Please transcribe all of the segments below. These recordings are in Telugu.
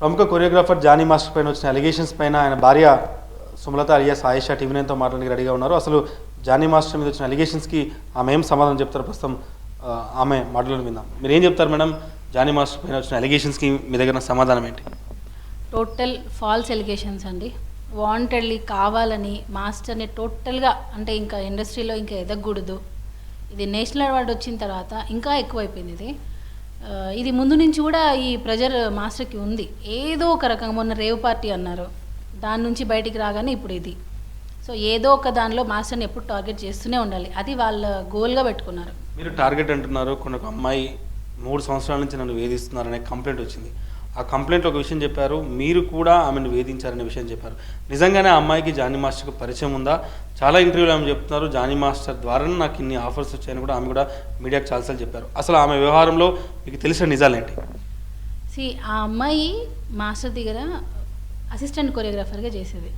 ప్రముఖ కొరియోగ్రాఫర్ జానీ మాస్టర్ పైన వచ్చిన అలిగేషన్స్ పైన ఆయన భార్య సుమలత అలియాస్ ఆయేషా టీవీ నైన్తో మాట్లాడడానికి రెడీగా ఉన్నారు. అసలు జానీ మాస్టర్ మీద వచ్చిన అలిగేషన్స్కి ఆమె ఏం సమాధానం చెప్తారు ప్రస్తుతం ఆమె మాటలను విందాం. మీరు ఏం చెప్తారు మేడం? జానీ మాస్టర్ పైన వచ్చిన అలిగేషన్స్కి మీ దగ్గర సమాధానం ఏంటి? టోటల్ ఫాల్స్ ఎలిగేషన్స్ అండి. వాంటెడ్లీ కావాలని మాస్టర్ని టోటల్గా అంటే ఇంకా ఇండస్ట్రీలో ఇంకా ఎదగకూడదు. ఇది నేషనల్ అవార్డు వచ్చిన తర్వాత ఇంకా ఎక్కువైపోయింది ఇది. ఇది ముందు నుంచి కూడా ఈ ప్రెజర్ మాస్టర్కి ఉంది. ఏదో ఒక రకంగా మొన్న రేవ్ పార్టీ అన్నారు. దాని నుంచి బయటికి రాగానే ఇప్పుడు ఇది. సో ఏదో ఒక దానిలో మాస్టర్ని ఎప్పుడు టార్గెట్ చేస్తూనే ఉండాలి. అది వాళ్ళ గోల్గా పెట్టుకున్నారు. మీరు టార్గెట్ అంటున్నారు కొన్ని ఒక అమ్మాయి మూడు సంవత్సరాల నుంచి నన్ను వేధిస్తున్నారనే కంప్లైంట్ వచ్చింది. ఆ కంప్లైంట్ ఒక విషయం చెప్పారు మీరు కూడా ఆమెను వేధించారనే విషయం చెప్పారు. నిజంగానే ఆ అమ్మాయికి జానీ మాస్టర్కి పరిచయం ఉందా? చాలా ఇంటర్వ్యూలు ఆమె చెప్తున్నారు జానీ మాస్టర్ ద్వారానే నాకు ఇన్ని ఆఫర్స్ వచ్చాయని కూడా ఆమె కూడా మీడియాకు చాలాసార్లు చెప్పారు. అసలు ఆమె వ్యవహారంలో మీకు తెలిసిన నిజాలేంటి? సి ఆ అమ్మాయి మాస్టర్ దగ్గర అసిస్టెంట్ కొరియోగ్రాఫర్గా చేసేది.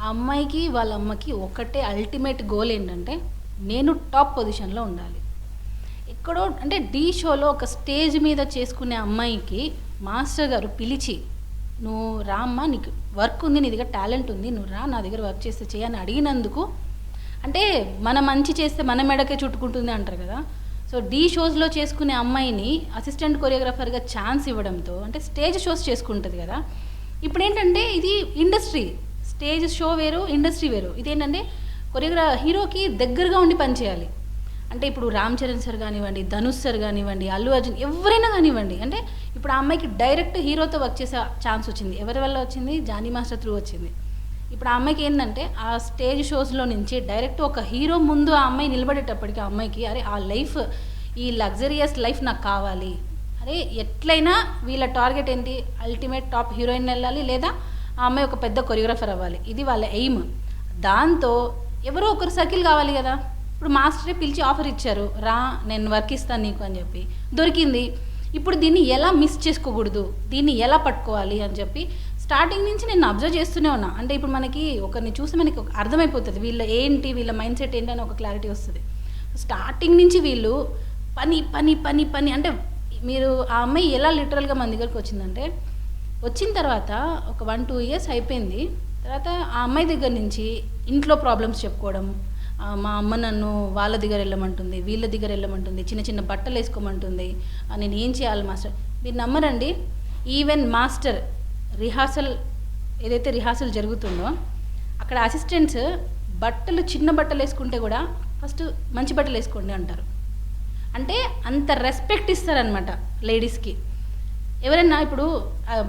ఆ అమ్మాయికి వాళ్ళ అమ్మకి ఒకటే అల్టిమేట్ గోల్ ఏంటంటే నేను టాప్ పొజిషన్లో ఉండాలి. ఎక్కడో అంటే డీ షోలో ఒక స్టేజ్ మీద చేసుకునే అమ్మాయికి మాస్టర్ గారు పిలిచి నువ్వు రామ్మా నీకు వర్క్ ఉంది నీ దగ్గర టాలెంట్ ఉంది నువ్వు రా నా దగ్గర వర్క్ చేస్తే చేయని అడిగినందుకు అంటే మన మంచి చేస్తే మన మెడకే చుట్టుకుంటుంది అంటారు కదా. సో డీ షోస్లో చేసుకునే అమ్మాయిని అసిస్టెంట్ కొరియోగ్రాఫర్గా ఛాన్స్ ఇవ్వడంతో అంటే స్టేజ్ షోస్ చేసుకుంటుంది కదా. ఇప్పుడు ఏంటంటే ఇది ఇండస్ట్రీ స్టేజ్ షో వేరు ఇండస్ట్రీ వేరు. ఇదేంటంటే కొరియోగ్రా హీరోకి దగ్గరగా ఉండి పనిచేయాలి. అంటే ఇప్పుడు రామ్ చరణ్ సార్ కానివ్వండి ధనుష్ సార్ కానివ్వండి అల్లు అర్జున్ ఎవరైనా కానివ్వండి అంటే ఇప్పుడు ఆ అమ్మాయికి డైరెక్ట్ హీరోతో వర్క్ చేసే ఛాన్స్ వచ్చింది. ఎవరి వల్ల వచ్చింది? జానీ మాస్టర్ త్రూ వచ్చింది. ఇప్పుడు ఆ అమ్మాయికి ఏంటంటే ఆ స్టేజ్ షోస్లో నుంచి డైరెక్ట్ ఒక హీరో ముందు ఆ అమ్మాయి నిలబడేటప్పటికి ఆ అమ్మాయికి అరే ఆ లైఫ్ ఈ లగ్జరియస్ లైఫ్ నాకు కావాలి. అరే ఎట్లయినా వీళ్ళ టార్గెట్ ఏంటి? అల్టిమేట్ టాప్ హీరోయిన్ వెళ్ళాలి లేదా ఆ అమ్మాయి ఒక పెద్ద కొరియోగ్రాఫర్ అవ్వాలి. ఇది వాళ్ళ ఎయిమ్. దాంతో ఎవరో ఒకరు సర్కిల్ కావాలి కదా. ఇప్పుడు మాస్టరే పిలిచి ఆఫర్ ఇచ్చారు. రా నేను వర్క్ ఇస్తాను నీకు అని చెప్పి. దొరికింది. ఇప్పుడు దీన్ని ఎలా మిస్ చేసుకోకూడదు? దీన్ని ఎలా పట్టుకోవాలి అని చెప్పి స్టార్టింగ్ నుంచి నేను అబ్జర్వ్ చేస్తూనే ఉన్నా. అంటే ఇప్పుడు మనకి ఒకరిని చూసి మనకి అర్థమైపోతుంది. వీళ్ళ ఏంటి వీళ్ళ మైండ్ సెట్ ఏంటి అని ఒక క్లారిటీ వస్తుంది. స్టార్టింగ్ నుంచి వీళ్ళు పని పని పని పని అంటే మీరు ఆ అమ్మాయి ఎలా లిటరల్గా మన దగ్గరకు వచ్చిందంటే వచ్చిన తర్వాత ఒక వన్ టూ ఇయర్స్ అయిపోయింది. తర్వాత ఆ అమ్మాయి దగ్గర నుంచి ఇంట్లో ప్రాబ్లమ్స్ చెప్పుకోవడం మా అమ్మ నన్ను వాళ్ళ దగ్గర వెళ్ళమంటుంది వీళ్ళ దగ్గర వెళ్ళమంటుంది చిన్న చిన్న బట్టలు వేసుకోమంటుంది. నేను ఏం చేయాలి మాస్టర్? మీరు నమ్మరండి ఈవెన్ మాస్టర్ రిహార్సల్ ఏదైతే రిహార్సల్ జరుగుతుందో అక్కడ అసిస్టెంట్స్ బట్టలు చిన్న బట్టలు వేసుకుంటే కూడా ఫస్ట్ మంచి బట్టలు వేసుకోండి అంటారు. అంటే అంత రెస్పెక్ట్ ఇస్తారనమాట లేడీస్కి ఎవరైనా ఇప్పుడు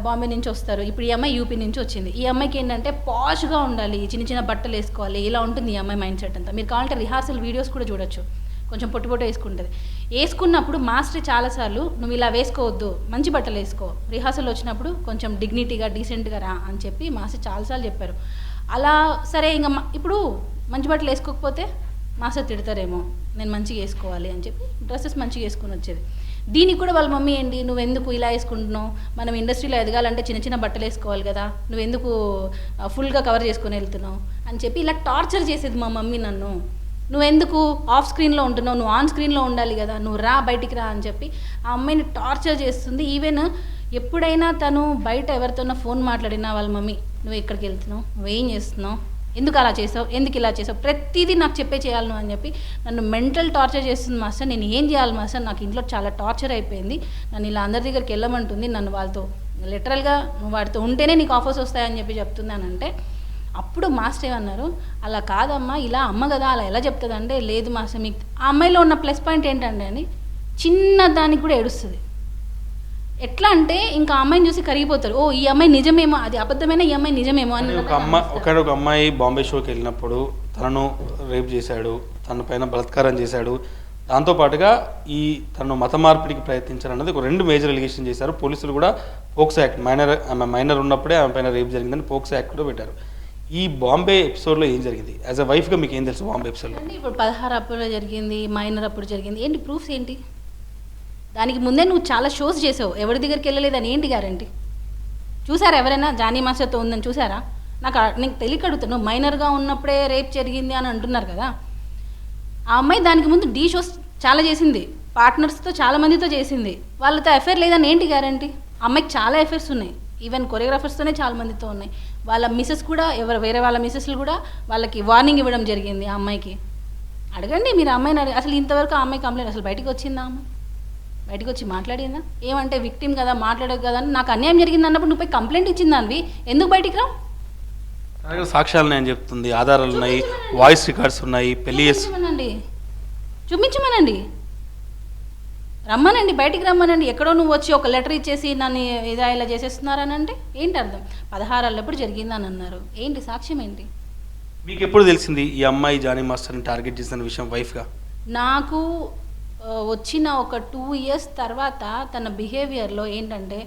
బాంబే నుంచి వస్తారు. ఇప్పుడు ఈ అమ్మాయి యూపీ నుంచి వచ్చింది. ఈ అమ్మాయికి ఏంటంటే పాష్గా ఉండాలి చిన్న చిన్న బట్టలు వేసుకోవాలి ఇలా ఉంటుంది ఈ అమ్మాయి మైండ్ సెట్ అంతా. మీరు కావాలంటే రిహార్సల్ వీడియోస్ కూడా చూడొచ్చు. కొంచెం పొట్టు పొట్టు వేసుకుంటుంది. వేసుకున్నప్పుడు మాస్టర్ చాలాసార్లు నువ్వు ఇలా వేసుకోవద్దు మంచి బట్టలు వేసుకో. రిహార్సల్ వచ్చినప్పుడు కొంచెం డిగ్నిటీగా డీసెంట్గా రా అని చెప్పి మాస్టర్ చాలాసార్లు చెప్పారు. అలా సరే ఇంకా ఇప్పుడు మంచి బట్టలు వేసుకోకపోతే మాస్టర్ తిడతారేమో నేను మంచిగా వేసుకోవాలి అని చెప్పి డ్రెస్సెస్ మంచిగా వేసుకొని వచ్చేది. దీనికి కూడా వాళ్ళ మమ్మీ ఏంటి నువ్వు ఎందుకు ఇలా వేసుకుంటున్నావు? మనం ఇండస్ట్రీలో ఎదగాలంటే చిన్న చిన్న బట్టలు వేసుకోవాలి కదా. నువ్వు ఎందుకు ఫుల్గా కవర్ చేసుకొని వెళ్తున్నావు? అని చెప్పి ఇలా టార్చర్ చేసేది మా మమ్మీ నన్ను. నువ్వెందుకు ఆఫ్ స్క్రీన్లో ఉంటున్నావు? నువ్వు ఆన్ స్క్రీన్లో ఉండాలి కదా. నువ్వు రా బయటికి రా అని చెప్పి ఆ అమ్మాయిని టార్చర్ చేస్తుంది. ఈవెన్ ఎప్పుడైనా తను బయట ఎవరితోనో ఫోన్ మాట్లాడినా వాళ్ళ మమ్మీ నువ్వు ఎక్కడికి వెళ్తున్నావు? నువ్వేం చేస్తున్నావు? ఎందుకు అలా చేసావు? ఎందుకు ఇలా చేసావు? ప్రతిదీ నాకు చెప్పే చేయాలను అని చెప్పి నన్ను మెంటల్ టార్చర్ చేస్తుంది మాస్టర్. నేను ఏం చేయాలి మాస్టర్? నాకు ఇంట్లో చాలా టార్చర్ అయిపోయింది. నన్ను ఇలా అందరి దగ్గరికి వెళ్ళమంటుంది. నన్ను వాళ్ళతో లిటరల్గా నువ్వు వాడితో ఉంటేనే నీకు ఆఫర్స్ వస్తాయని చెప్పి చెప్తున్నానంటే అప్పుడు మాస్టర్ ఏమన్నారు? అలా కాదమ్మా ఇలా అమ్మ కదా అలా ఎలా చెప్తుంది అంటే లేదు మాస్టర్ మీకు ఆ అమ్మాయిలో ఉన్న ప్లస్ పాయింట్ ఏంటంటే అని చిన్న దానికి కూడా ఏడుస్తుంది. ఎట్లా అంటే ఇంకా అమ్మాయిని చూసి కరిగిపోతారు. ఓ ఈ అమ్మాయి నిజమేమో అది అబద్ధమైన ఈ అమ్మాయి నిజమేమో అని ఒక అమ్మ ఒక ఒక అమ్మాయి బాంబే షోకి వెళ్ళినప్పుడు తనను రేప్ చేశాడు తన పైన బలాత్కారం చేశాడు. దాంతోపాటుగా ఈ తనను మత మార్పిడికి ప్రయత్నించారన్నది ఒక రెండు మేజర్ ఎలిగేషన్ చేశారు. పోలీసులు కూడా పోక్సో యాక్ట్ మైనర్ ఆమె మైనర్ ఉన్నప్పుడే ఆమె పైన రేప్ జరిగిందని పోక్సో యాక్ట్ కూడా పెట్టారు. ఈ బాంబే ఎపిసోడ్లో ఏం జరిగింది? యాజ్ అ వైఫ్గా మీకు ఏం తెలుసు బాంబే ఎపిసోడ్లో ఇప్పుడు పదహారు అప్పుడు జరిగింది మైనర్ అప్పుడు జరిగింది. ఏంటి ప్రూఫ్స్ ఏంటి? దానికి ముందే నువ్వు చాలా షోస్ చేసావు. ఎవరి దగ్గరికి వెళ్ళలేదని ఏంటి గ్యారంటీ చూసారా ఎవరైనా జానీ మాస్టర్తో ఉందని చూసారా? నాకు నీకు తెలియక అడుగుతాను మైనర్గా ఉన్నప్పుడే రేప్ జరిగింది అని అంటున్నారు కదా. ఆ అమ్మాయి దానికి ముందు డీ షోస్ చాలా చేసింది. పార్ట్నర్స్తో చాలా మందితో చేసింది. వాళ్ళతో ఎఫైర్ లేదని ఏంటి గ్యారంటీ అమ్మాయికి చాలా ఎఫైర్స్ ఉన్నాయి. ఈవెన్ కొరియోగ్రాఫర్స్తోనే చాలా మందితో ఉన్నాయి. వాళ్ళ మిసెస్ కూడా ఎవరు వేరే వాళ్ళ మిసెస్లు కూడా వాళ్ళకి వార్నింగ్ ఇవ్వడం జరిగింది ఆ అమ్మాయికి. అడగండి మీరు అమ్మాయిని అసలు ఇంతవరకు ఆ అమ్మాయి కంప్లైంట్ అసలు బయటకు వచ్చిందా అమ్మాయి? బయటికి వచ్చి మాట్లాడిందా? ఏమంటే విక్టిమ్ కదా మాట్లాడదు కదా అని నాకు అన్యాయం జరిగింది అన్నప్పుడు నువ్వు పోయి కంప్లైంట్ ఇచ్చిందానివి ఎందుకు బయటికి రావు సాక్ష్యాలు నేను చెప్తుంది ఆధారాలు ఉన్నాయి వాయిస్ రికార్డ్స్ ఉన్నాయి పెళ్ళి చూపించమనండి. చూపించమనండి. రమ్మనండి బయటికి రమ్మనండి. ఎక్కడో నువ్వు వచ్చి ఒక లెటర్ ఇచ్చేసి నన్ను ఇదా ఇలా చేసేస్తున్నారని అంటే ఏంటి అర్థం? పదహారాళ్ళు ఎప్పుడు జరిగిందని అన్నారు. ఏంటి సాక్ష్యం ఏంటి? మీకు ఎప్పుడు తెలిసింది ఈ అమ్మాయి జానీ మాస్టర్ని టార్గెట్ చేసిన విషయం వైఫ్గా? నాకు వచ్చిన ఒక టూ ఇయర్స్ తర్వాత తన బిహేవియర్లో ఏంటంటే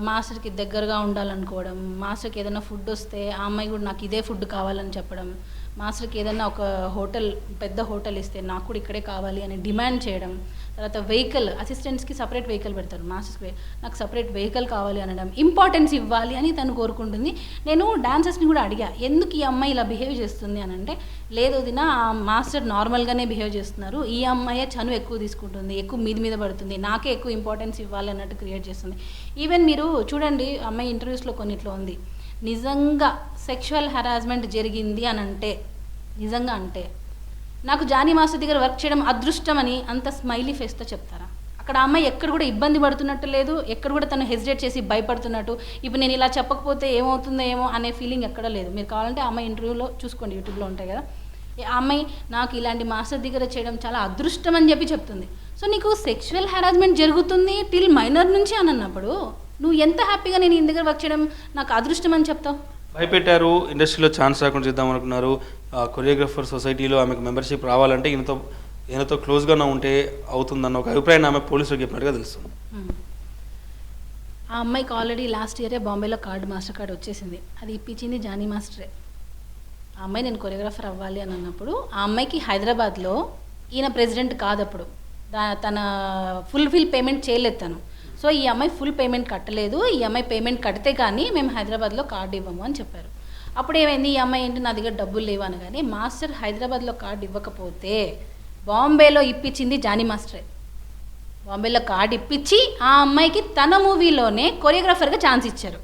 మాస్టర్కి దగ్గరగా ఉండాలనుకోవడం మాస్టర్కి ఏదైనా ఫుడ్ వస్తే ఆ అమ్మాయి కూడా నాకు ఇదే ఫుడ్ కావాలని చెప్పడం మాస్టర్కి ఏదైనా ఒక హోటల్ పెద్ద హోటల్ ఇస్తే నాకు కూడా ఇక్కడే కావాలి అని డిమాండ్ చేయడం తర్వాత వెహికల్ అసిస్టెంట్స్కి సపరేట్ వెహికల్ పెడతారు. మాస్టర్స్కి నాకు సపరేట్ వెహికల్ కావాలి అనడం ఇంపార్టెన్స్ ఇవ్వాలి అని తను కోరుకుంటుంది. నేను డాన్సర్స్ని కూడా అడిగా ఎందుకు ఈ అమ్మాయి ఇలా బిహేవ్ చేస్తుంది? అని అంటే లేదు వదిన ఆ మాస్టర్ నార్మల్గానే బిహేవ్ చేస్తున్నారు. ఈ అమ్మాయే చనువు ఎక్కువ తీసుకుంటుంది ఎక్కువ మీద మీద పడుతుంది నాకే ఎక్కువ ఇంపార్టెన్స్ ఇవ్వాలి అన్నట్టు క్రియేట్ చేస్తుంది. ఈవెన్ మీరు చూడండి అమ్మాయి ఇంటర్వ్యూస్లో కొన్నిట్లో ఉంది. నిజంగా సెక్షువల్ హెరాస్మెంట్ జరిగింది అని అంటే నిజంగా అంటే నాకు జానీ మాస్టర్ దగ్గర వర్క్ చేయడం అదృష్టం అని అంత స్మైలీ ఫేస్తో చెప్తారా? అక్కడ అమ్మాయి ఎక్కడ కూడా ఇబ్బంది పడుతున్నట్టు లేదు ఎక్కడ కూడా తను హెసిటేట్ చేసి భయపడుతున్నట్టు. ఇప్పుడు నేను ఇలా చెప్పకపోతే ఏమవుతుందో ఏమో అనే ఫీలింగ్ ఎక్కడ లేదు. మీరు కావాలంటే అమ్మాయి ఇంటర్వ్యూలో చూసుకోండి యూట్యూబ్లో ఉంటాయి కదా. ఆ అమ్మాయి నాకు ఇలాంటి మాస్టర్ దగ్గర చేయడం చాలా అదృష్టం అని చెప్పి చెప్తుంది. సో నీకు సెక్షువల్ హెరాస్మెంట్ జరుగుతుంది టిల్ మైనర్ నుంచి అని అన్నప్పుడు నువ్వు ఎంత హ్యాపీగా నేను ఈ దగ్గర వర్క్ చేయడం నాకు అదృష్టం అని చెప్తావు? భయపెట్టారు ఇండస్ట్రీలో ఛాన్స్ రాకుండా చేద్దాం అనుకున్నారు. కొరియోగ్రఫర్ సొసైటీలో ఆమెకు మెంబర్షిప్ రావాలంటే ఈయనతో ఈయనతో క్లోజ్గా ఉంటే అవుతుందన్న ఒక అభిప్రాయం ఆమె పోలీసులకు చెప్పినట్టుగా తెలుస్తుంది. ఆ అమ్మాయికి ఆల్రెడీ లాస్ట్ ఇయరే బాంబేలో కార్డు మాస్టర్ కార్డు వచ్చేసింది. అది ఇప్పించింది జానీ మాస్టరే. ఆ అమ్మాయి నేను కొరియోగ్రాఫర్ అవ్వాలి అని అన్నప్పుడు ఆ అమ్మాయికి హైదరాబాద్లో ఈయన ప్రెసిడెంట్ కాదప్పుడు. తన ఫుల్ఫిల్ పేమెంట్ చేయలేదు తను. సో ఈ అమ్మాయి ఫుల్ పేమెంట్ కట్టలేదు. ఈ అమ్మాయి పేమెంట్ కడితే కానీ మేము హైదరాబాద్లో కార్డు ఇవ్వము అని చెప్పారు. అప్పుడు ఏమైంది ఈ అమ్మాయి ఏంటి? నా దగ్గర డబ్బులు లేవు కానీ మాస్టర్ హైదరాబాద్లో కార్డు ఇవ్వకపోతే బాంబేలో ఇప్పించింది జానీ మాస్టరే. బాంబేలో కార్డు ఇప్పించి ఆ అమ్మాయికి తన మూవీలోనే కొరియోగ్రాఫర్గా ఛాన్స్ ఇచ్చారు.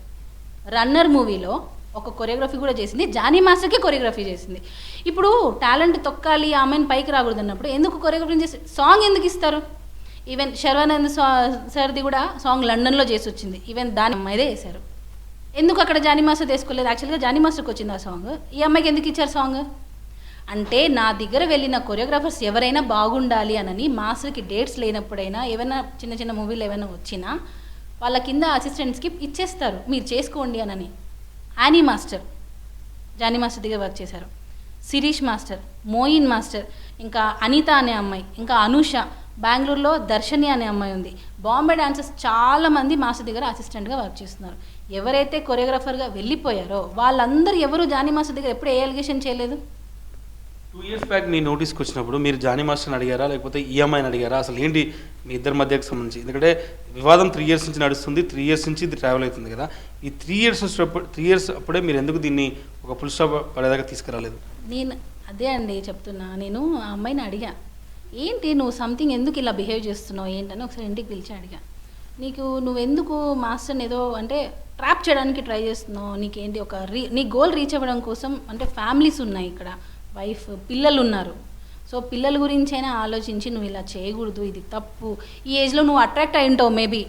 రన్నర్ మూవీలో ఒక కొరియోగ్రఫీ కూడా చేసింది. జానీ మాస్టర్కి కొరియోగ్రఫీ చేసింది. ఇప్పుడు టాలెంట్ తొక్కాలి ఆ అమ్మాయిని పైకి రాకూడదు అన్నప్పుడు ఎందుకు కొరియోగ్రఫీ చేసి? సాంగ్ ఎందుకు ఇస్తారు? ఈవెన్ శర్వానంద్ సా- సార్ది కూడా సాంగ్ లండన్లో చేసి వచ్చింది ఈవెన్ దాని అమ్మాయిదే వేశారు. ఎందుకు అక్కడ జానీ మాస్టర్ తీసుకోలేదు? యాక్చువల్గా జానీ మాస్టర్కి వచ్చింది ఆ సాంగ్ ఈ అమ్మాయికి ఎందుకు ఇచ్చారు సాంగ్ అంటే నా దగ్గర వెళ్ళిన కొరియోగ్రాఫర్స్ ఎవరైనా బాగుండాలి అనని మాస్టర్కి డేట్స్ లేనప్పుడైనా ఏమైనా చిన్న చిన్న మూవీలు ఏమైనా వచ్చినా వాళ్ళ కింద అసిస్టెంట్స్కి ఇచ్చేస్తారు. మీరు చేసుకోండి అనని. యానీ మాస్టర్ జానీ మాస్టర్ దగ్గర వర్క్ చేశారు. శిరీష్ మాస్టర్ మోయిన్ మాస్టర్ ఇంకా అనిత అనే అమ్మాయి ఇంకా అనూష బెంగళూరులో దర్శని అనే అమ్మాయి ఉంది. బాంబే డాన్సర్స్ చాలా మంది మాస్టర్ దగ్గర అసిస్టెంట్గా వర్క్ చేస్తున్నారు. ఎవరైతే కొరియోగ్రాఫర్గా వెళ్ళిపోయారో వాళ్ళందరూ ఎవరు జానీ మాస్టర్ దగ్గర ఎప్పుడు ఏ ఎలిగేషన్ చేయలేదు? టూ ఇయర్స్ బ్యాక్ మీ నోటీస్కి వచ్చినప్పుడు మీరు జానీ మాస్టర్ని అడిగారా? లేకపోతే ఈఎంఐని అడిగారా? అసలు ఏంటి మీ ఇద్దరి మధ్యకు సంబంధించి? ఎందుకంటే వివాదం త్రీ ఇయర్స్ నుంచి నడుస్తుంది త్రీ ఇయర్స్ నుంచి ఇది ట్రావెల్ అవుతుంది కదా. ఈ త్రీ ఇయర్స్ వచ్చినప్పుడు త్రీ ఇయర్స్ అప్పుడే మీరు ఎందుకు దీన్ని ఒక పుల్ స్టాప్ పడేదాకా తీసుకురాలేదు? నేను అదే అండి చెప్తున్నా. నేను ఆ అమ్మాయిని అడిగా. ఏంటి నువ్వు సంథింగ్ ఎందుకు ఇలా బిహేవ్ చేస్తున్నావు? ఏంటని ఒకసారి ఇంటికి పిలిచి అడిగా. నీకు నువ్వెందుకు మాస్టర్ని ఏదో అంటే ట్రాప్ చేయడానికి ట్రై చేస్తున్నావు? నీకేంటి ఒక రీ నీ గోల్ రీచ్ అవ్వడం కోసం అంటే ఫ్యామిలీస్ ఉన్నాయి ఇక్కడ. వైఫ్ పిల్లలు ఉన్నారు సో పిల్లల గురించైనా ఆలోచించి నువ్వు ఇలా చేయకూడదు ఇది తప్పు. ఈ ఏజ్లో నువ్వు అట్రాక్ట్ అయి ఉంటావు మేబీ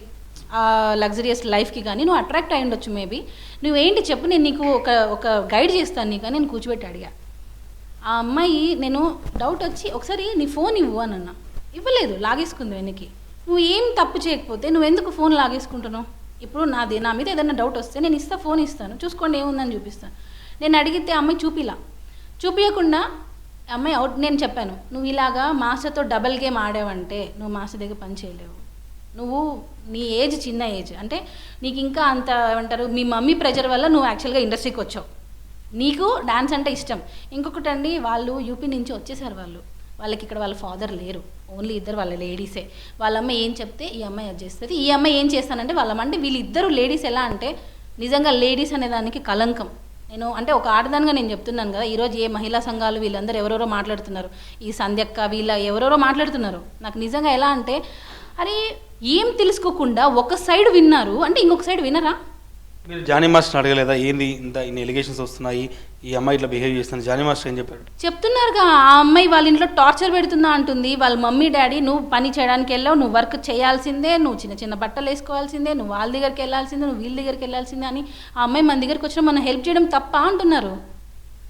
ఆ లగ్జరియస్ లైఫ్కి కానీ నువ్వు అట్రాక్ట్ అయి ఉండొచ్చు మేబీ నువ్వేంటి చెప్పు నేను నీకు ఒక ఒక గైడ్ చేస్తాను నీకు అని నేను కూర్చోబెట్టి అడిగా. ఆ అమ్మాయి నేను డౌట్ వచ్చి ఒకసారి నీ ఫోన్ ఇవ్వు అని అన్నా ఇవ్వలేదు లాగేసుకుంది వెనక్కి. నువ్వు ఏం తప్పు చేయకపోతే నువ్వు ఎందుకు ఫోన్ లాగేసుకుంటున్నావు? ఇప్పుడు నాది నా మీద ఏదైనా డౌట్ వస్తే నేను ఇస్తా ఫోన్ ఇస్తాను. చూసుకోండి ఏముందని చూపిస్తాను. నేను అడిగితే ఆ అమ్మాయి చూపిలా. చూపించకుండా అమ్మాయి అవుట్ నేను చెప్పాను. నువ్వు ఇలాగా మాస్టర్తో డబల్ గేమ్ ఆడావంటే నువ్వు మాస్టర్ దగ్గర పని చేయలేవు. నువ్వు నీ ఏజ్ చిన్న ఏజ్. అంటే నీకు ఇంకా అంత ఏమంటారు మీ మమ్మీ ప్రెజర్ వల్ల నువ్వు యాక్చువల్గా ఇండస్ట్రీకి వచ్చావు. నీకు డాన్స్ అంటే ఇష్టం. ఇంకొకటి అండి వాళ్ళు యూపీ నుంచి వచ్చేసారు వాళ్ళు. వాళ్ళకి ఇక్కడ వాళ్ళ ఫాదర్ లేరు. ఓన్లీ ఇద్దరు వాళ్ళ లేడీసే. వాళ్ళ అమ్మ ఏం చెప్తే ఈ అమ్మాయి అది చేస్తుంది. ఈ అమ్మాయి ఏం చేస్తానంటే వాళ్ళ అంటే వీళ్ళిద్దరు లేడీస్ ఎలా అంటే నిజంగా లేడీస్ అనే దానికి కలంకం నేను అంటే ఒక ఆడదానిగా నేను చెప్తున్నాను కదా ఈరోజు ఏ మహిళా సంఘాలు వీళ్ళందరూ ఎవరెవరో మాట్లాడుతున్నారు? ఈ సంధ్యక్క వీళ్ళ ఎవరెవరో మాట్లాడుతున్నారు? నాకు నిజంగా ఎలా అంటే అరే ఏం తెలుసుకోకుండా ఒక సైడ్ విన్నారు. అంటే ఇంకొక సైడ్ వినరా? మీరు జానీ మాస్టర్ అడగలేదా? ఏంది ఇంత ఇన్ని ఎలిగేషన్స్ వస్తున్నాయి? ఈ అమ్మాయి ఇట్లా బిహేవ్ చేస్తుంది. జానీ మాస్టర్ ఏం చెప్పారు? చెప్తున్నారుగా ఆ అమ్మాయి వాళ్ళ ఇంట్లో టార్చర్ పెడుతుందా అంటుంది. వాళ్ళ మమ్మీ డాడీ నువ్వు పని చేయడానికి వెళ్ళావు నువ్వు వర్క్ చేయాల్సిందే నువ్వు చిన్న చిన్న బట్టలు వేసుకోవాల్సిందే నువ్వు వాళ్ళ దగ్గరికి వెళ్ళాల్సిందే నువ్వు వీళ్ళ దగ్గరికి వెళ్ళాల్సిందే అని ఆ అమ్మాయి మన దగ్గరికి వచ్చిన మనం హెల్ప్ చేయడం తప్ప అంటున్నారు.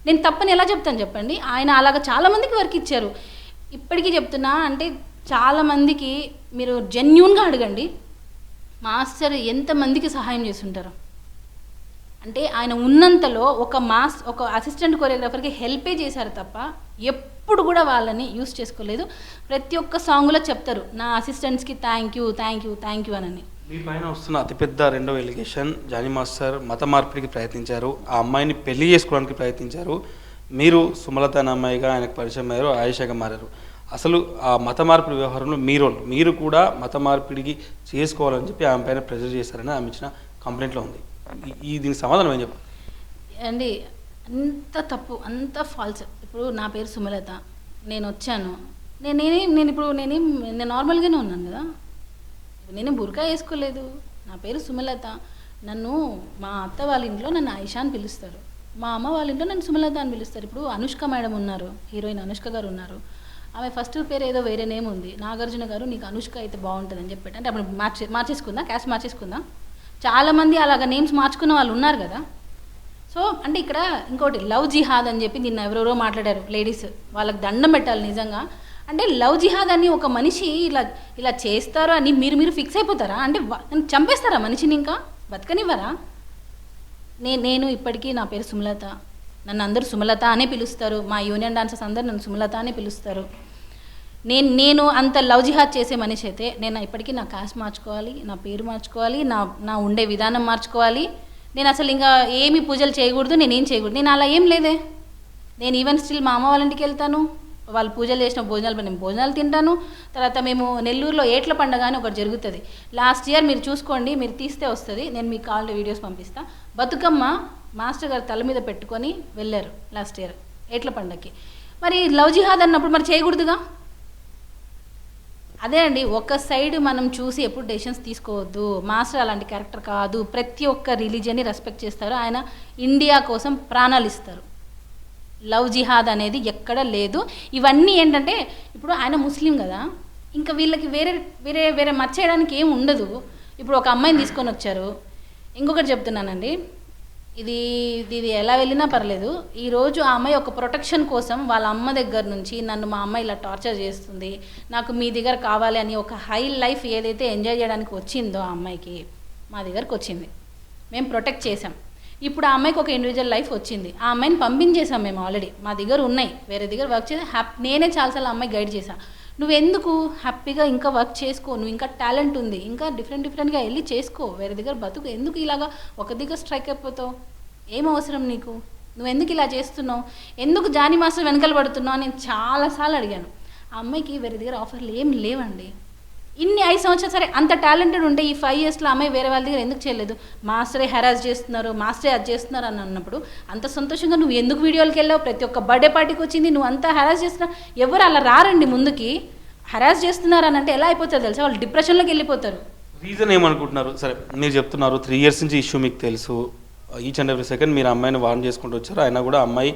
నేను తప్పని ఎలా చెప్తాను చెప్పండి? ఆయన అలాగ చాలామందికి వర్క్ ఇచ్చారు. ఇప్పటికీ చెప్తున్నా అంటే చాలామందికి మీరు జెన్యున్గా అడగండి. మాస్టర్ ఎంతమందికి సహాయం చేస్తుంటారు. అంటే ఆయన ఉన్నంతలో ఒక మాస్ ఒక అసిస్టెంట్ కొరియోగ్రాఫర్కి హెల్పే చేశారు తప్ప ఎప్పుడు కూడా వాళ్ళని యూస్ చేసుకోలేదు. ప్రతి ఒక్క సాంగ్లో చెప్తారు నా అసిస్టెంట్స్కి thank you thank you thank you అని మీ పైన వస్తున్న అతిపెద్ద రెండవ ఎలిగేషన్ జానీ మాస్టర్ మత మార్పిడికి ప్రయత్నించారు ఆ అమ్మాయిని పెళ్ళి చేసుకోవడానికి ప్రయత్నించారు. మీరు సుమలత అనే అమ్మాయిగా ఆయనకు పరిచయం అయ్యారు ఆయుషగా మారారు. అసలు ఆ మత మార్పిడి వ్యవహారంలో మీ రోల్ మీరు కూడా మత మార్పిడికి చేసుకోవాలని చెప్పి ఆమె పైన ప్రెజర్ చేశారని ఆమె ఇచ్చిన కంప్లైంట్లో ఉంది. ఈ- దీనికి సమాధానం ఏం చెప్పారు అండి అంత తప్పు అంత ఫాల్స్ ఇప్పుడు నా పేరు సుమలత. నేను వచ్చాను. నేను నేనే నేను ఇప్పుడు నేనేం నేను నార్మల్గానే ఉన్నాను కదా. నేనేం బుర్కా వేసుకోలేదు. నా పేరు సుమలత. నన్ను మా అత్త వాళ్ళ ఇంట్లో నన్ను ఆయిషా అని పిలుస్తారు. మా అమ్మ వాళ్ళ ఇంట్లో నన్ను సుమలత అని పిలుస్తారు. ఇప్పుడు అనుష్క మేడం ఉన్నారు. హీరోయిన్ అనుష్క గారు ఉన్నారు. ఆమె ఫస్ట్ పేరు ఏదో వేరే నేమ్ ఉంది. నాగార్జున గారు నీకు అనుష్క అయితే బాగుంటుంది అని చెప్పాడు అంటే అప్పుడు మార్చే మార్చేసుకుందా? క్యాష్ మార్చేసుకుందా? చాలామంది అలాగ నేమ్స్ మార్చుకున్న వాళ్ళు ఉన్నారు కదా. సో అంటే ఇక్కడ ఇంకోటి లవ్ జిహాద్ అని చెప్పి నిన్న ఎవరెవరో మాట్లాడారు లేడీస్. వాళ్ళకి దండం పెట్టాలి నిజంగా. అంటే లవ్ జిహాద్ అని ఒక మనిషి ఇలా ఇలా చేస్తారు అని మీరు మీరు ఫిక్స్ అయిపోతారా? అంటే చంపేస్తారా మనిషిని ఇంకా? బతకనివ్వరా? నే నేను ఇప్పటికీ నా పేరు సుమలత. నన్ను అందరూ సుమలత అనే పిలుస్తారు. మా యూనియన్ డాన్సర్స్ అందరూ నన్ను సుమలత అనే పిలుస్తారు. నేను నేను అంత లవ్ జిహాద్ చేసే మనిషి అయితే నేను ఇప్పటికీ నా కాస్ట్ మార్చుకోవాలి నా పేరు మార్చుకోవాలి నా నా ఉండే విధానం మార్చుకోవాలి. నేను అసలు ఇంకా ఏమి పూజలు చేయకూడదు నేనేం చేయకూడదు. నేను అలా ఏం లేదే. నేను ఈవెన్ స్టిల్ మా అమ్మ వాళ్ళ ఇంటికి వెళ్తాను. వాళ్ళు పూజలు చేసిన భోజనాలు నేను భోజనాలు తింటాను. తర్వాత మేము నెల్లూరులో ఏట్ల పండగ అని ఒకటి జరుగుతుంది. లాస్ట్ ఇయర్ మీరు చూసుకోండి మీరు తీస్తే వస్తుంది. నేను మీకు కావాలంటే వీడియోస్ పంపిస్తా. బతుకమ్మ మాస్టర్ గారు తల మీద పెట్టుకొని వెళ్ళారు లాస్ట్ ఇయర్ ఏట్ల పండగకి మరి లవ్ జిహాద్ అన్నప్పుడు మరి చేయకూడదుగా? అదే అండి ఒక సైడ్ మనం చూసి ఎప్పుడు డెసిషన్స్ తీసుకోవద్దు. మాస్టర్ అలాంటి క్యారెక్టర్ కాదు. ప్రతి ఒక్క రిలీజియన్ని రెస్పెక్ట్ చేస్తారు. ఆయన ఇండియా కోసం ప్రాణాలు ఇస్తారు. లవ్ జిహాద్ అనేది ఎక్కడ లేదు. ఇవన్నీ ఏంటంటే ఇప్పుడు ఆయన ముస్లిం కదా. ఇంకా వీళ్ళకి వేరే వేరే వేరే మర్చేయడానికి ఏం ఉండదు. ఇప్పుడు ఒక అమ్మాయిని తీసుకొని వచ్చారు. ఇంకొకటి చెప్తున్నానండి. ఇది ఇది ఎలా వెళ్ళినా పర్లేదు. ఈరోజు ఆ అమ్మాయి ఒక ప్రొటెక్షన్ కోసం వాళ్ళ అమ్మ దగ్గర నుంచి నన్ను మా అమ్మ ఇలా టార్చర్ చేస్తుంది. నాకు మీ దగ్గర కావాలి అని ఒక హై లైఫ్ ఏదైతే ఎంజాయ్ చేయడానికి వచ్చిందో ఆ అమ్మాయికి మా దగ్గరకు వచ్చింది. మేము ప్రొటెక్ట్ చేసాం ఇప్పుడు ఆ అమ్మాయికి ఒక ఇండివిజువల్ లైఫ్ వచ్చింది. ఆ అమ్మాయిని పంపించేసాం మేము ఆల్రెడీ మా దగ్గర ఉన్నాయి. వేరే దగ్గర వర్క్ చేసి హ్యాపీ నేనే చాలాసార్లు అమ్మాయి గైడ్ చేశాను నువ్వెందుకు హ్యాపీగా ఇంకా వర్క్ చేసుకో? నువ్వు ఇంకా టాలెంట్ ఉంది. ఇంకా డిఫరెంట్ డిఫరెంట్గా వెళ్ళి చేసుకో. వేరే దగ్గర బతుకు. ఎందుకు ఇలాగా ఒక దగ్గర స్ట్రైక్ అయిపోతావు? ఏం అవసరం నీకు? నువ్వు ఎందుకు ఇలా చేస్తున్నావు? ఎందుకు జానీ మాస్టర్ వెనకలు పడుతున్నావు? నేను చాలాసార్లు అడిగాను. ఆ అమ్మాయికి వేరే దగ్గర ఆఫర్లు ఏం లేవండి. ఇన్ని ఐదు సంవత్సరాలు సరే అంత టాలెంటెడ్ ఉంటే ఈ ఫైవ్ ఇయర్స్లో అమ్మాయి వేరే వాళ్ళ దగ్గర ఎందుకు చేయలేదు? మాస్టరే హెరాస్ చేస్తున్నారు మాస్టరే అది చేస్తున్నారు అని అన్నప్పుడు అంత సంతోషంగా నువ్వు ఎందుకు వీడియోలకి వెళ్ళావు? ప్రతి ఒక్క బర్త్డే పార్టీకి వచ్చింది నువ్వు అంతా హెరాస్ చేస్తున్నావు ఎవరు అలా రారండి ముందుకి? హెరాస్ చేస్తున్నారు అని అంటే ఎలా అయిపోతారు తెలుసా? వాళ్ళు డిప్రెషన్లోకి వెళ్ళిపోతారు. రీజన్ ఏమనుకుంటున్నారు? సరే మీరు చెప్తున్నారు త్రీ ఇయర్స్ నుంచి ఇష్యూ మీకు తెలుసు. ఈచ్ అండ్ ఎవ్రీ సెకండ్ మీరు అమ్మాయిని వార్న్ చేసుకుంటూ వచ్చారు. అయినా కూడా అమ్మాయి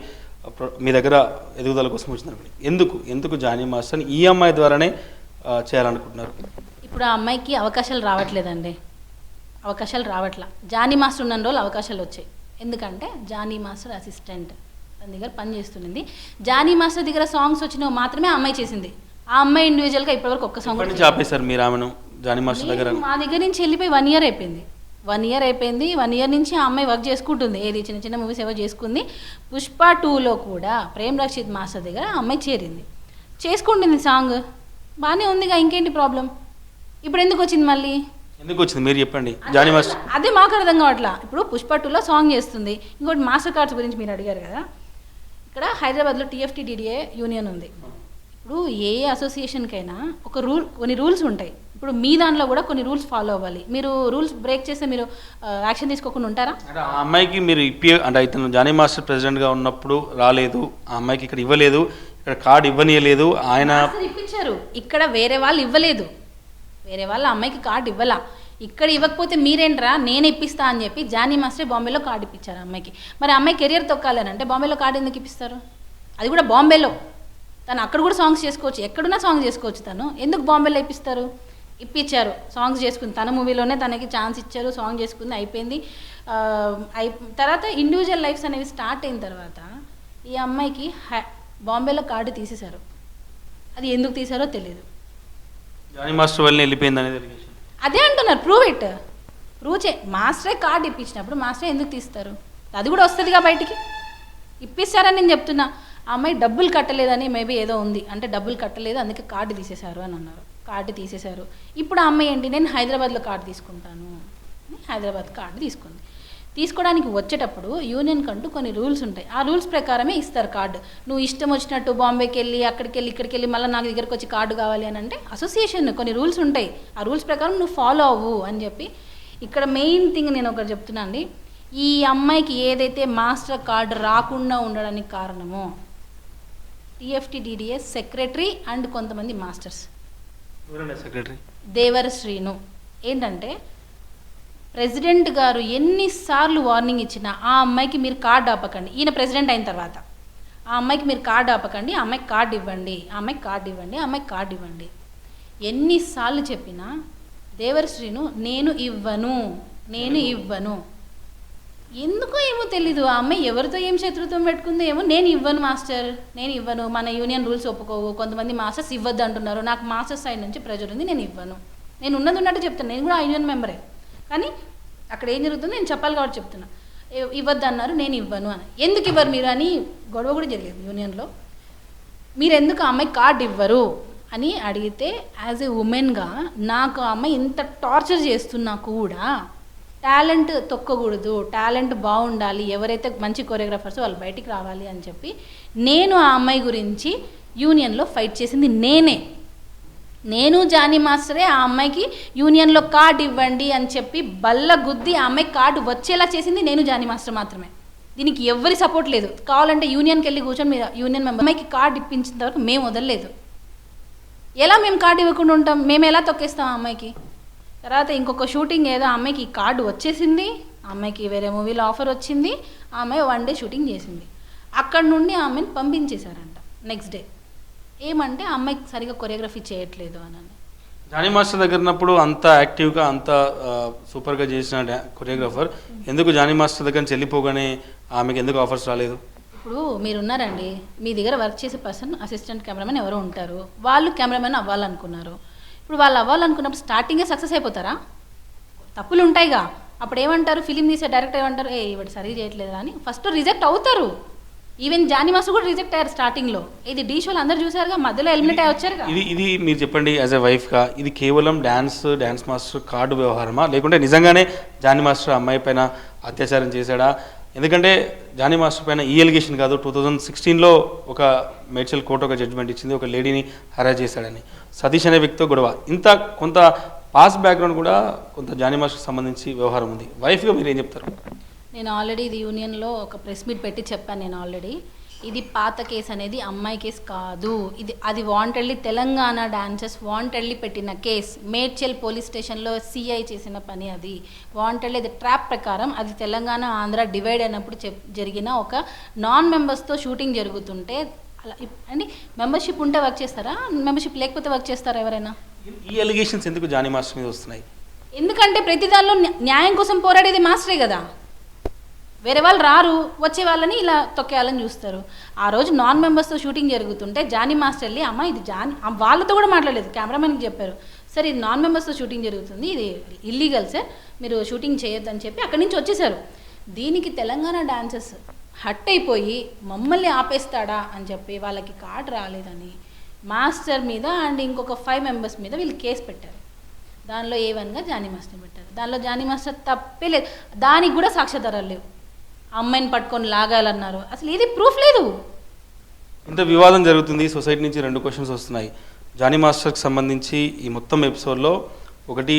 మీ దగ్గర ఎదుగుదల కోసం వచ్చింది ఎందుకు? ఎందుకు జానీ మాస్టర్ ఈ అమ్మాయి ద్వారానే చేయాలనుకుంటున్నారు. ఇప్పుడు ఆ అమ్మాయికి అవకాశాలు రావట్లేదండి. అవకాశాలు రావట్లా. జానీ మాస్టర్ ఉన్న రోజులు అవకాశాలు వచ్చాయి. ఎందుకంటే జానీ మాస్టర్ అసిస్టెంట్ తన దగ్గర పని చేస్తుంది జానీ మాస్టర్ దగ్గర సాంగ్స్ వచ్చినవి మాత్రమే ఆ అమ్మాయి చేసింది. ఆ అమ్మాయి ఇండివిజువల్గా ఇప్పటివరకు ఒక్క సాంగ్ ఆపేశారు మీరు ఆమెను జానీ మాస్టర్ దగ్గర. మా దగ్గర నుంచి వెళ్ళిపోయి వన్ ఇయర్ అయిపోయింది. వన్ ఇయర్ అయిపోయింది. వన్ ఇయర్ నుంచి ఆ అమ్మాయి వర్క్ చేసుకుంటుంది. ఏది చిన్న చిన్న మూవీస్ ఏవో చేసుకుంది. పుష్ప టూలో కూడా ప్రేమ్ రక్షిత్ మాస్టర్ దగ్గర ఆ అమ్మాయి చేరింది. చేసుకుంటుంది సాంగ్. బాగానే ఉందిగా ఇంకేంటి ప్రాబ్లం ఇప్పుడు ఎందుకు వచ్చింది మళ్ళీ? ఎందుకు వచ్చింది? మీరు చెప్పండి. Johnny master. అదే మాకు అర్థం కావట్లా. ఇప్పుడు పుష్ప టూలో సాంగ్ చేస్తుంది. ఇంకోటి మాస్టర్ కార్డ్స్ గురించి మీరు అడిగారు కదా. ఇక్కడ హైదరాబాద్లో టీఎఫ్టీడీడీఏ యూనియన్ ఉంది. ఇప్పుడు ఏ అసోసియేషన్కైనా ఒక రూల్ కొన్ని రూల్స్ ఉంటాయి. ఇప్పుడు మీ దాంట్లో కూడా కొన్ని రూల్స్ ఫాలో అవ్వాలి. మీరు రూల్స్ బ్రేక్ చేస్తే మీరు యాక్షన్ తీసుకోకుండా ఉంటారా? ఆ అమ్మాయికి మీరు ఇప్పి అంటే ఇతను జానీ మాస్టర్ ప్రెసిడెంట్గా ఉన్నప్పుడు రాలేదు. ఆ అమ్మాయికి ఇక్కడ ఇవ్వలేదు. ఇక్కడ కార్డు ఇవ్వనీయలేదు. ఆయన ఇప్పించారు. ఇక్కడ వేరే వాళ్ళు ఇవ్వలేదు. వేరే వాళ్ళ అమ్మాయికి కార్డు ఇవ్వలా. ఇక్కడ ఇవ్వకపోతే మీరేంట్రా? నేను ఇప్పిస్తా అని చెప్పి జానీ మాస్టర్ బాంబేలో కార్డు ఇప్పించారు అమ్మాయికి. మరి అమ్మాయి కెరియర్ తొక్కాలని అంటే బాంబేలో కార్డు ఎందుకు ఇప్పిస్తారు? అది కూడా బాంబేలో. తను అక్కడ కూడా సాంగ్స్ చేసుకోవచ్చు. ఎక్కడున్నా సాంగ్ చేసుకోవచ్చు తను. ఎందుకు బాంబేలో ఇప్పిస్తారు? ఇప్పించారు. సాంగ్స్ చేసుకుంది తన మూవీలోనే తనకి ఛాన్స్ ఇచ్చారు. సాంగ్ చేసుకుంది అయిపోయింది. అయి తర్వాత ఇండివిజువల్ లైఫ్స్ అనేవి స్టార్ట్ అయిన తర్వాత ఈ అమ్మాయికి బాంబేలో కార్డు తీసేశారు. అది ఎందుకు తీశారో తెలియదు జానీ మాస్టర్ వెళ్ళిపోయింది అనేది అదే అంటున్నారు ప్రూవ్ ఇట్ ప్రూవ్ చే మాస్టరే కార్డు ఇప్పించినప్పుడు మాస్టరే ఎందుకు తీస్తారు? అది కూడా వస్తుందిగా బయటికి. ఇప్పిస్తారని నేను చెప్తున్నా. ఆ అమ్మాయి డబ్బులు కట్టలేదని మేబీ ఏదో ఉంది. అంటే డబ్బులు కట్టలేదు అందుకే కార్డు తీసేశారు అని అన్నారు. కార్డు తీసేశారు. ఇప్పుడు ఆ అమ్మాయి ఏంటి? నేను హైదరాబాద్లో కార్డు తీసుకుంటాను. హైదరాబాద్ కార్డు తీసుకుంది. తీసుకోవడానికి వచ్చేటప్పుడు యూనియన్ కంటూ కొన్ని రూల్స్ ఉంటాయి. ఆ రూల్స్ ప్రకారమే ఇస్తారు కార్డు. నువ్వు ఇష్టం వచ్చినట్టు బాంబేకి వెళ్ళి అక్కడికి వెళ్ళి ఇక్కడికి వెళ్ళి మళ్ళీ నాకు దగ్గరకు వచ్చి కార్డు కావాలి అని అంటే అసోసియేషన్ కొన్ని రూల్స్ ఉంటాయి. ఆ రూల్స్ ప్రకారం నువ్వు ఫాలో అవ్వు అని చెప్పి. ఇక్కడ మెయిన్ థింగ్ నేను ఒకటి చెప్తున్నా అండి. ఈ అమ్మాయికి ఏదైతే మాస్టర్ కార్డు రాకుండా ఉండడానికి కారణమో టిఎఫ్టి డిడిఎస్ సెక్రటరీ అండ్ కొంతమంది మాస్టర్స్ దేవర శ్రీను. ఏంటంటే ప్రెసిడెంట్ గారు ఎన్నిసార్లు వార్నింగ్ ఇచ్చినా ఆ అమ్మాయికి మీరు కార్డు ఆపకండి. ఈయన ప్రెసిడెంట్ అయిన తర్వాత. ఆ అమ్మాయికి మీరు కార్డు ఆపకండి. ఆ అమ్మాయికి కార్డు ఇవ్వండి. ఆ అమ్మాయికి కార్డు ఇవ్వండి. ఆ అమ్మాయికి కార్డు ఇవ్వండి. ఎన్నిసార్లు చెప్పినా దేవరశ్రీను నేను ఇవ్వను. నేను ఇవ్వను. ఎందుకో ఏమో తెలీదు. ఆ అమ్మాయి ఎవరితో ఏం శత్రుత్వం పెట్టుకుందో ఏమో నేను ఇవ్వను మాస్టర్. నేను ఇవ్వను. మన యూనియన్ రూల్స్ ఒప్పుకోవు. కొంతమంది మాస్టర్స్ ఇవ్వద్దు అంటున్నారు నాకు మాస్టర్స్ సైడ్ నుంచి ప్రెజర్ ఉంది. నేను ఇవ్వను. నేను ఉన్నది ఉన్నట్టు చెప్తాను. నేను కూడా ఆ యూనియన్ మెంబరే. కానీ అక్కడ ఏం జరుగుతుందో నేను చెప్పాలి కాబట్టి చెప్తున్నా. ఇవ్వద్దు అన్నారు నేను ఇవ్వను అని. ఎందుకు ఇవ్వరు మీరు అని గొడవ కూడా జరిగేది యూనియన్లో. మీరు ఎందుకు ఆ అమ్మాయి కార్డు ఇవ్వరు అని అడిగితే యాజ్ ఏ ఉమెన్గా నాకు ఆ అమ్మాయి ఇంత టార్చర్ చేస్తున్నా కూడా టాలెంట్ తొక్కకూడదు టాలెంట్ బాగుండాలి ఎవరైతే మంచి కొరియోగ్రాఫర్స్ వాళ్ళు బయటికి రావాలి అని చెప్పి నేను ఆ అమ్మాయి గురించి యూనియన్లో ఫైట్ చేసింది నేనే. నేను జానీ మాస్టరే ఆ అమ్మాయికి యూనియన్లో కార్డు ఇవ్వండి అని చెప్పి బల్ల గుద్ది ఆ అమ్మాయి కార్డు వచ్చేలా చేసింది నేను జానీ మాస్టర్ మాత్రమే. దీనికి ఎవరి సపోర్ట్ లేదు. కావాలంటే యూనియన్కి వెళ్ళి కూర్చొని మీరు యూనియన్ మెంబర్ అమ్మాయికి కార్డు ఇప్పించిన వరకు మేము వదలలేదు. ఎలా మేము కార్డు ఇవ్వకుండా ఉంటాం? మేము ఎలా తొక్కేస్తాం ఆ అమ్మాయికి? తర్వాత ఇంకొక షూటింగ్ ఏదో ఆ అమ్మాయికి కార్డు వచ్చేసింది. ఆ అమ్మాయికి వేరే మూవీలో ఆఫర్ వచ్చింది. ఆ అమ్మాయి వన్ డే షూటింగ్ చేసింది. అక్కడ నుండి ఆ అమ్మాయిని పంపించేశారంట. Next day. ఏమంటే ఆ అమ్మాయికి సరిగా కొరియోగ్రఫీ చేయట్లేదు అని. జానీ మాస్టర్ దగ్గర ఉన్నప్పుడు అంత యాక్టివ్గా అంత సూపర్గా చేసిన కొరియోగ్రాఫర్. ఎందుకు జానీ మాస్టర్ దగ్గర నుంచి వెళ్ళిపోగానే ఆమెకి ఎందుకు ఆఫర్స్ రాలేదు? ఇప్పుడు మీరు ఉన్నారండి. మీ దగ్గర వర్క్ చేసే పర్సన్ అసిస్టెంట్ కెమెరామెన్ ఎవరో ఉంటారు. వాళ్ళు కెమెరామెన్ అవ్వాలనుకున్నారు. ఇప్పుడు వాళ్ళు అవ్వాలనుకున్నప్పుడు స్టార్టింగే సక్సెస్ అయిపోతారా? తప్పులు ఉంటాయిగా. అప్పుడు ఏమంటారు ఫిలిం తీసే డైరెక్టర్ ఏమంటారు? ఏ ఇవాడు సరిగా చేయట్లేదు అని ఫస్ట్ రిజెక్ట్ అవుతారు. ఈవెన్ జానీ మాస్టర్ కూడా రిజెక్ట్ అయ్యారు స్టార్టింగ్లో ఇది డీ షోలు అందరూ చూసారుగా మధ్యలో ఎలిమినేట్ అయ్యి వచ్చారుగా? ఇది ఇది మీరు చెప్పండి యాజ్ ఎ వైఫ్గా ఇది కేవలం డ్యాన్స్ డ్యాన్స్ మాస్టర్ కార్డు వ్యవహారమా? లేకుంటే నిజంగానే జానీ మాస్టర్ అమ్మాయి పైన అత్యాచారం చేశాడా? ఎందుకంటే జానీ మాస్టర్ పైన ఈ ఎలిగేషన్ కాదు టూ థౌజండ్ సిక్స్టీన్లో ఒక మేడ్చల్ కోర్టు ఒక జడ్జిమెంట్ ఇచ్చింది ఒక లేడీని హరాజ్ చేశాడని. సతీష్ అనే వ్యక్తితో గొడవ. ఇంత కొంత పాస్ బ్యాక్గ్రౌండ్ కూడా కొంత జానీ మాస్టర్కి సంబంధించి వ్యవహారం ఉంది. వైఫ్గా మీరు ఏం చెప్తారు? నేను ఆల్రెడీ ఇది యూనియన్లో ఒక ప్రెస్ మీట్ పెట్టి చెప్పాను నేను ఆల్రెడీ. ఇది పాత కేసు అనేది అమ్మాయి కేసు కాదు. ఇది అది వాంటెడ్లీ తెలంగాణ డాన్సర్స్ వాంటెడ్లీ పెట్టిన కేస్. మేడ్చల్ పోలీస్ స్టేషన్లో సిఐ చేసిన పని అది. వాంటెడ్లీ అది ట్రాప్ ప్రకారం అది తెలంగాణ ఆంధ్ర డివైడ్ అయినప్పుడు జరిగిన ఒక నాన్ మెంబర్స్తో షూటింగ్ జరుగుతుంటే అలా అండి మెంబర్షిప్ ఉంటే వర్క్ చేస్తారా? మెంబర్షిప్ లేకపోతే వర్క్ చేస్తారా ఎవరైనా? ఈ ఎలిగేషన్స్ ఎందుకు జానీ మాస్టర్ మీద వస్తున్నాయి? ఎందుకంటే ప్రతి దానిలో న్యా- న్యాయం కోసం పోరాడేది మాస్టరే కదా. వేరే వాళ్ళు రారు వచ్చే వాళ్ళని ఇలా తొక్కేయాలని చూస్తారు. ఆ రోజు నాన్ మెంబర్స్తో షూటింగ్ జరుగుతుంటే జానీ మాస్టర్ వెళ్ళి అమ్మ ఇది జానీ వాళ్ళతో కూడా మాట్లాడలేదు కెమెరామెన్కి చెప్పారు. సార్ ఇది నాన్ మెంబర్స్తో షూటింగ్ జరుగుతుంది ఇది ఇల్లీగల్ సార్. మీరు షూటింగ్ చేయొద్దని చెప్పి అక్కడి నుంచి వచ్చేసారు. దీనికి తెలంగాణ డాన్సర్స్ హట్ అయిపోయి మమ్మల్ని ఆపేస్తాడా అని చెప్పి వాళ్ళకి కార్డు రాలేదని మాస్టర్ మీద అండ్ ఇంకొక ఫైవ్ మెంబర్స్ మీద వీళ్ళు కేసు పెట్టారు. దానిలో ఏ వన్గా జానీ మాస్టర్ పెట్టారు. దానిలో జానీ మాస్టర్ తప్పే లేదు. దానికి కూడా సాక్ష్యాధారాలు లేవు. అమ్మాయిని పట్టుకొని లాగాలన్నారు. అసలు ఏది ప్రూఫ్ లేదు. ఇంత వివాదం జరుగుతుంది సొసైటీ నుంచి రెండు క్వశ్చన్స్ వస్తున్నాయి. జానీ మాస్టర్కి సంబంధించి ఈ మొత్తం ఎపిసోడ్లో ఒకటి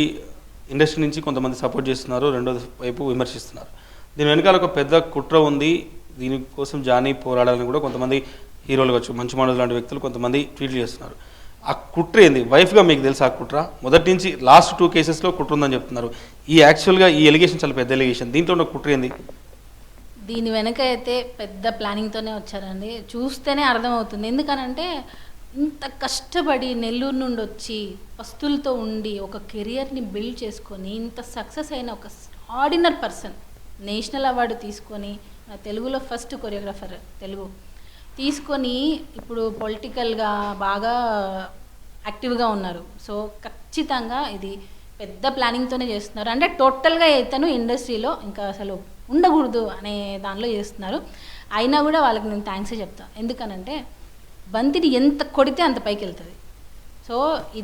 ఇండస్ట్రీ నుంచి కొంతమంది సపోర్ట్ చేస్తున్నారు రెండో వైపు విమర్శిస్తున్నారు. దీని వెనకాల ఒక పెద్ద కుట్ర ఉంది. దీనికోసం జానీ పోరాడాలని కూడా కొంతమంది హీరోలు కావచ్చు మంచి మనోజ్ లాంటి వ్యక్తులు కొంతమంది ట్వీట్లు చేస్తున్నారు. ఆ కుట్ర ఏంది? వైఫ్గా మీకు తెలుసు ఆ కుట్ర? మొదటి నుంచి లాస్ట్ టూ కేసెస్లో కుట్ర ఉందని చెప్తున్నారు. ఈ యాక్చువల్గా ఈ ఎలిగేషన్ చాలా పెద్ద ఎలిగేషన్ దీంట్లో ఉన్న కుట్ర ఏంది? దీని వెనక అయితే పెద్ద ప్లానింగ్తోనే వచ్చారండి. చూస్తేనే అర్థమవుతుంది. ఎందుకనంటే ఇంత కష్టపడి నెల్లూరు నుండి వచ్చి వస్తువులతో ఉండి ఒక కెరియర్ని బిల్డ్ చేసుకొని ఇంత సక్సెస్ అయిన ఒక ఆర్డినర్ పర్సన్ నేషనల్ అవార్డు తీసుకొని నా తెలుగులో ఫస్ట్ కొరియోగ్రాఫర్ తెలుగు తీసుకొని ఇప్పుడు పొలిటికల్గా బాగా యాక్టివ్గా ఉన్నారు. సో ఖచ్చితంగా ఇది పెద్ద ప్లానింగ్తోనే చేస్తున్నారు. అంటే టోటల్గా ఇతను ఇండస్ట్రీలో ఇంకా అసలు ఉండకూడదు అనే దానిలో చేస్తున్నారు. అయినా కూడా వాళ్ళకి నేను థ్యాంక్స్ చెప్తాను ఎందుకనంటే బంతిని ఎంత కొడితే అంత పైకి వెళ్తుంది సో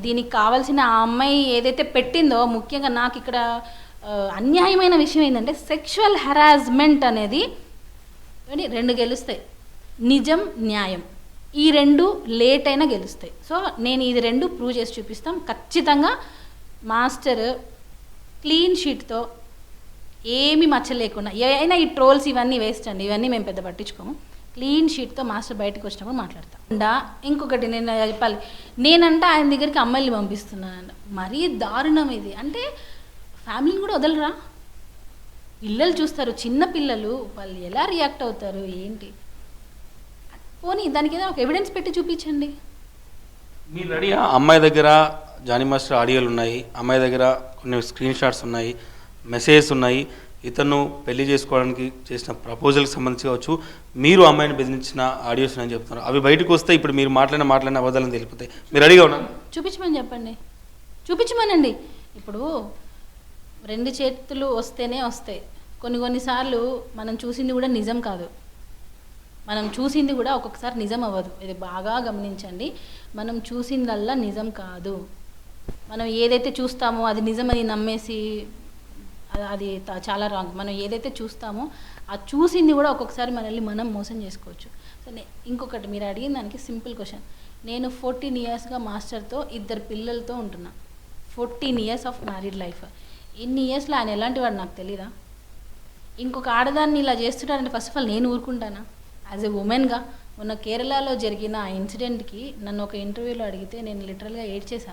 దీనికి కావాల్సిన ఆ అమ్మాయి ఏదైతే పెట్టిందో ముఖ్యంగా నాకు ఇక్కడ అన్యాయమైన విషయం ఏంటంటే సెక్షువల్ హెరాస్మెంట్ అనేది రెండు గెలుస్తాయి. నిజం న్యాయం. ఈ రెండు లేట్ అయినా గెలుస్తాయి. సో నేను ఇది రెండు ప్రూవ్ చేసి చూపిస్తాం. ఖచ్చితంగా మాస్టర్ క్లీన్ షీట్తో ఏమి మచ్చ లేకుండా అయినా ఈ ట్రోల్స్ ఇవన్నీ వేస్ట్ అండి ఇవన్నీ మేము పెద్ద పట్టించుకోము. క్లీన్ షీట్తో మాస్టర్ బయటకు వచ్చినప్పుడు మాట్లాడతాం. అండా ఇంకొకటి నేను చెప్పాలి నేనంటే ఆయన దగ్గరికి అమ్మాయిలు పంపిస్తున్నానంట. మరీ దారుణం ఇది. అంటే ఫ్యామిలీని కూడా వదలరా? పిల్లలు చూస్తారు చిన్న పిల్లలు వాళ్ళు ఎలా రియాక్ట్ అవుతారు ఏంటి? పోనీ దానికి ఏదైనా ఒక ఎవిడెన్స్ పెట్టి చూపించండి. మీరు రెడీ అమ్మాయి దగ్గర జానీ మాస్టర్ ఆడియోలు ఉన్నాయి అమ్మాయి దగ్గర కొన్ని స్క్రీన్ షాట్స్ ఉన్నాయి మెసేజెస్ ఉన్నాయి. ఇతను పెళ్ళి చేసుకోవడానికి చేసిన ప్రపోజల్కి సంబంధించి కావచ్చు మీరు అమ్మాయిని బెదిరించిన ఆడియోస్ అని చెప్తున్నారు. అవి బయటకు వస్తే ఇప్పుడు మీరు మాట్లాడిన మాట్లాడిన అబద్ధాలను తెలిపితే మీరు రెడీగా ఉన్నారు? చూపించమని చెప్పండి. చూపించమనండి. ఇప్పుడు రెండు చేతులు వస్తేనే వస్తాయి. కొన్ని కొన్నిసార్లు మనం చూసింది కూడా నిజం కాదు. మనం చూసింది కూడా ఒక్కొక్కసారి నిజం అవ్వదు. ఇది బాగా గమనించండి. మనం చూసిందల్లా నిజం కాదు. మనం ఏదైతే చూస్తామో అది నిజమని నమ్మేసి అది- చాలా రాంగ్ మనం ఏదైతే చూస్తామో ఆ చూసింది కూడా ఒక్కొక్కసారి మనల్ని మనం మోసం చేసుకోవచ్చు. సో ఇంకొకటి మీరు అడిగిన దానికి సింపుల్ క్వశ్చన్. నేను ఫోర్టీన్ ఇయర్స్గా మాస్టర్తో ఇద్దరు పిల్లలతో ఉంటున్నా. Fourteen years of married life ఇన్ని ఇయర్స్లో ఆయన ఎలాంటి వాడు నాకు తెలీదా? ఇంకొక ఆడదాన్ని ఇలా చేస్తున్నాడంటే ఫస్ట్ ఆఫ్ ఆల్ నేను ఊరుకుంటానా? యాజ్ ఎ ఉమెన్గా మొన్న కేరళలో జరిగిన ఆ ఇన్సిడెంట్కి నన్ను ఒక ఇంటర్వ్యూలో అడిగితే నేను లిటరల్గా ఏడ్చేసా.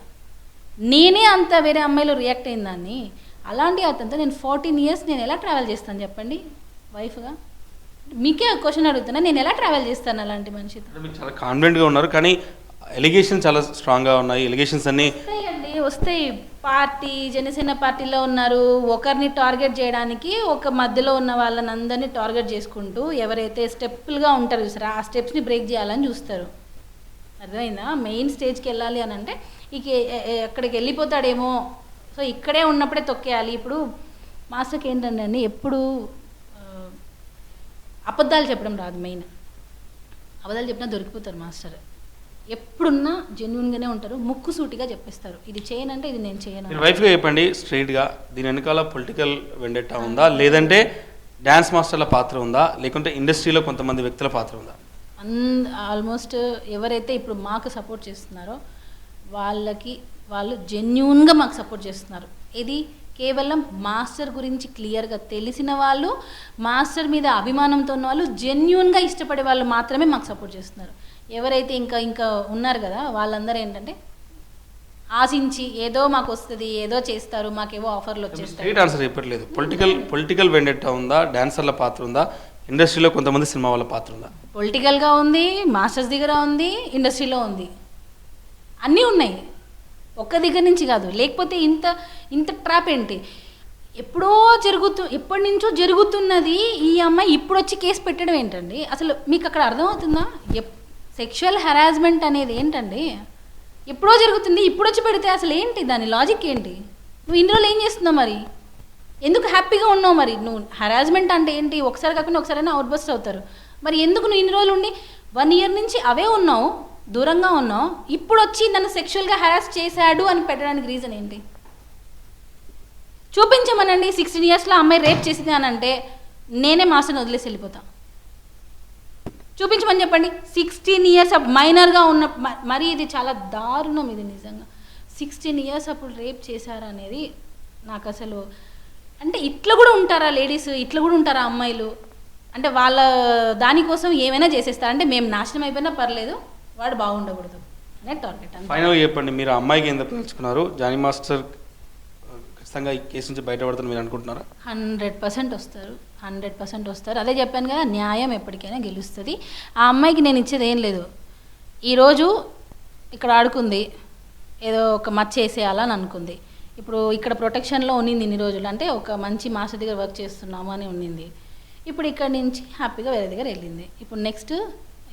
నేనే అంత వేరే అమ్మాయిలో రియాక్ట్ అయిన దాన్ని. అలాంటి అతనితో నేను ఫార్టీన్ ఇయర్స్ నేను ఎలా ట్రావెల్ చేస్తాను చెప్పండి? వైఫ్గా మీకే క్వశ్చన్ అడుగుతున్నా నేను ఎలా ట్రావెల్ చేస్తాను అలాంటి మనిషితో? మీరు చాలా కాన్ఫిడెంట్గా ఉన్నారు కానీ ఎలిగేషన్ చాలా స్ట్రాంగ్గా ఉన్నాయి. ఎలిగేషన్స్ అన్నీ వస్తాయండి వస్తాయి. పార్టీ జనసేన పార్టీలో ఉన్నారు. ఒకరిని టార్గెట్ చేయడానికి ఒక మధ్యలో ఉన్న వాళ్ళని అందరినీ టార్గెట్ చేసుకుంటూ ఎవరైతే స్టెప్పులుగా ఉంటారో చూసారా ఆ స్టెప్స్ని బ్రేక్ చేయాలని చూస్తారు. అర్థమైందా? మెయిన్ స్టేజ్కి వెళ్ళాలి అని అంటే ఇక ఎక్కడికి వెళ్ళిపోతాడేమో సో ఇక్కడే ఉన్నప్పుడే తొక్కేయాలి. ఇప్పుడు మాస్టర్కి ఏంటంటే ఎప్పుడు అబద్ధాలు చెప్పడం రాదు మెయిన్. అబద్ధాలు చెప్పినా దొరికిపోతారు మాస్టర్. ఎప్పుడున్నా జెన్యున్గానే ఉంటారు ముక్కు సూటిగా చెప్పేస్తారు. ఇది చేయనంటే ఇది నేను చేయను వైఫ్గా చెప్పండి స్ట్రైట్గా దీని వెనకాల పొలిటికల్ వెండెట్టా ఉందా? లేదంటే డ్యాన్స్ మాస్టర్ల పాత్ర ఉందా? లేకుంటే ఇండస్ట్రీలో కొంతమంది వ్యక్తుల పాత్ర ఉందా? ఆల్మోస్ట్ ఎవరైతే ఇప్పుడు మాకు సపోర్ట్ చేస్తున్నారో వాళ్ళకి వాళ్ళు జెన్యున్గా మాకు సపోర్ట్ చేస్తున్నారు. ఇది కేవలం మాస్టర్ గురించి క్లియర్గా తెలిసిన వాళ్ళు మాస్టర్ మీద అభిమానంతో ఉన్న వాళ్ళు జెన్యున్గా ఇష్టపడే వాళ్ళు మాత్రమే మాకు సపోర్ట్ చేస్తున్నారు. ఎవరైతే ఇంకా ఇంకా ఉన్నారు కదా వాళ్ళందరూ ఏంటంటే ఆశించి ఏదో మాకు వస్తుంది ఏదో చేస్తారు మాకేవో ఆఫర్లు వచ్చేస్తాయి. స్ట్రైట్ ఆన్సర్ చెప్పట్లేదు. పొలిటికల్ పొలిటికల్ వెండెట్టా ఉందా? డాన్సర్ల పాత్ర ఉందా? ఇండస్ట్రీలో కొంతమంది సినిమా వాళ్ళ పాత్ర ఉందా? పొలిటికల్గా ఉంది మాస్టర్స్ దగ్గర ఉంది ఇండస్ట్రీలో ఉంది. అన్నీ ఉన్నాయి. ఒక్క దగ్గర నుంచి కాదు. లేకపోతే ఇంత ఇంత ట్రాప్ ఏంటి? ఎప్పుడో జరుగుతూ ఎప్పటి నుంచో జరుగుతున్నది ఈ అమ్మాయి ఇప్పుడు వచ్చి కేసు పెట్టడం ఏంటండి? అసలు మీకు అక్కడ అర్థమవుతుందా? ఎప్ సెక్షువల్ హెరాస్మెంట్ అనేది ఏంటండి? ఎప్పుడో జరుగుతుంది ఇప్పుడు వచ్చి పెడితే అసలు ఏంటి? దాని లాజిక్ ఏంటి? నువ్వు ఇన్ని రోజులు ఏం చేస్తున్నావు మరి? ఎందుకు హ్యాపీగా ఉన్నావు మరి? నువ్వు హెరాస్మెంట్ అంటే ఏంటి? ఒకసారి కాకుండా ఒకసారైనా అవుట్ బస్ట్ అవుతారు. మరి ఎందుకు నువ్వు ఇన్ని రోజులు ఉండి వన్ ఇయర్ నుంచి అవే ఉన్నావు? దూరంగా ఉన్నావు ఇప్పుడు వచ్చి నన్ను సెక్షువల్గా హెరాస్ చేశాడు అని పెట్టడానికి రీజన్ ఏంటి? చూపించమనండి సిక్స్టీన్ ఇయర్స్లో అమ్మాయి రేప్ చేసింది అని అంటే నేనే మాస్టర్ని వదిలేసి వెళ్ళిపోతా. చూపించమని చెప్పండి. సిక్స్టీన్ ఇయర్స్ మైనర్గా ఉన్న మరి ఇది చాలా దారుణం ఇది నిజంగా. సిక్స్టీన్ ఇయర్స్ అప్పుడు రేప్ చేశారనేది నాకు అసలు అంటే ఇట్లా కూడా ఉంటారా లేడీస్ ఇట్లా కూడా ఉంటారా అమ్మాయిలు? అంటే వాళ్ళ దానికోసం ఏమైనా చేసేస్తారు? అంటే మేము నాశనం అయిపోయినా పర్లేదు. వాడు బాగుండకూడదు. అనే టార్గెట్ చెప్పండి మీరు అమ్మాయికి ఎందుకు పిలుచుకున్నారు జానీ మాస్టర్ ఖచ్చితంగా ఈ కేసు నుంచి బయటపడతారు మీరు అనుకుంటున్నారా? హండ్రెడ్ పర్సెంట్ వస్తారు. హండ్రెడ్ పర్సెంట్ వస్తారు. అదే చెప్పాను కదా న్యాయం ఎప్పటికైనా గెలుస్తుంది. ఆ అమ్మాయికి నేను ఇచ్చేది ఏం లేదు. ఈరోజు ఇక్కడ ఆడుకుంది. ఏదో ఒక మచ్చ వేసేయాలని అనుకుంది. ఇప్పుడు ఇక్కడ ప్రొటెక్షన్లో ఉన్నింది ఇన్ని రోజులు. అంటే ఒక మంచి మాస్టర్ దగ్గర వర్క్ చేస్తున్నాము అని ఉన్నింది. ఇప్పుడు ఇక్కడ నుంచి హ్యాపీగా వేరే దగ్గర వెళ్ళింది. ఇప్పుడు నెక్స్ట్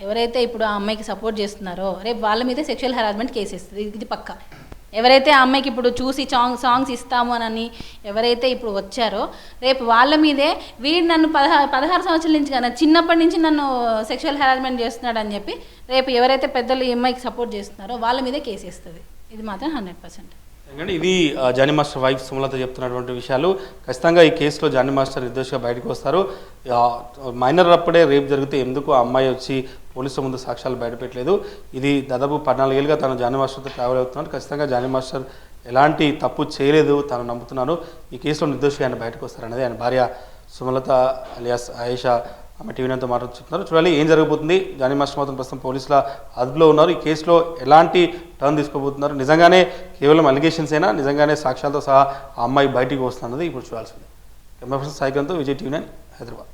ఎవరైతే ఇప్పుడు ఆ అమ్మాయికి సపోర్ట్ చేస్తున్నారో రేపు వాళ్ళ మీద సెక్షువల్ హెరాస్మెంట్ కేసు ఇస్తుంది ఇది పక్క. ఎవరైతే ఆ అమ్మాయికి ఇప్పుడు చూసి సాంగ్ సాంగ్స్ ఇస్తాము అని ఎవరైతే ఇప్పుడు వచ్చారో రేపు వాళ్ళ మీదే వీడు నన్ను పదహారు పదహారు సంవత్సరాల నుంచి కదా చిన్నప్పటి నుంచి నన్ను సెక్షువల్ హెరాస్మెంట్ చేస్తున్నాడు అని చెప్పి రేపు ఎవరైతే పెద్దలు ఈ అమ్మాయికి సపోర్ట్ చేస్తున్నారో వాళ్ళ మీదే కేసు ఇస్తుంది ఇది మాత్రం హండ్రెడ్ పర్సెంట్ ఇది జానీ మాస్టర్ వైఫ్ సుమలత చెప్తున్నటువంటి విషయాలు. ఖచ్చితంగా ఈ కేసులో జానీ మాస్టర్ నిర్దోషిగా బయటకు వస్తారు. మైనర్ అప్పుడే రేపు జరిగితే ఎందుకు ఆ అమ్మాయి వచ్చి పోలీసుల ముందు సాక్ష్యాలు బయటపెట్టలేదు? ఇది దాదాపు పద్నాలుగేళ్ళుగా తను జానీ మాస్టర్తో ట్రావెల్ అవుతున్నాడు. ఖచ్చితంగా జానీ మాస్టర్ ఎలాంటి తప్పు చేయలేదు తాను నమ్ముతున్నాను. ఈ కేసులో నిర్దోషి ఆయన బయటకు వస్తారనేది ఆయన భార్య సుమలత అలియాస్ ఆయేషా ఆమె టీవీ అంతా మాట్లాడుతున్నారు చూడాలి ఏం జరగబోతుంది? జానీ మాస్టర్ మాత్రం ప్రస్తుతం పోలీసుల అదుపులో ఉన్నారు. ఈ కేసులో ఎలాంటి టర్న్ తీసుకోబోతున్నారు? నిజంగానే కేవలం అలిగేషన్స్ అయినా నిజంగానే సాక్ష్యాలతో సహా ఆ అమ్మాయి బయటికి వస్తున్నది? ఇప్పుడు చూడాల్సింది. Camera person Saikanth Vijay TV nine Hyderabad.